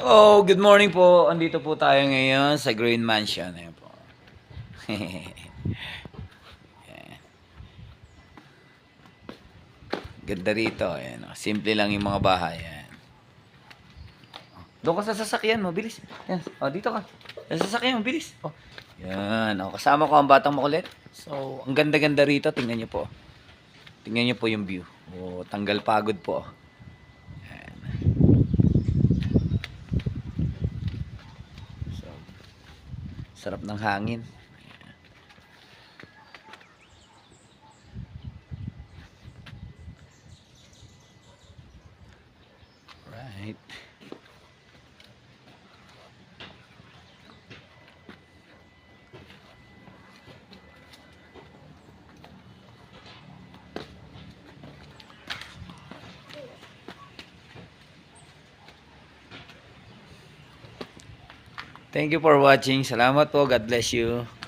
Hello, good morning po. Andito po tayo ngayon sa Green Mansion. Ayan po. Ayan. Ganda rito. Ayan. oh. Simple lang yung mga bahay. Ayan. Doon ka sa sasakyan mo, bilis. Ayan. O, dito ka. Sa sasakyan mo, bilis. O. Yan. O, kasama ko ang batang makulit. So, ang ganda-ganda rito. Tingnan niyo po. Tingnan niyo po yung view. O, tanggal pagod po. Ayan. So, sarap ng hangin. Right. Thank you for watching. Salamat po. God bless you.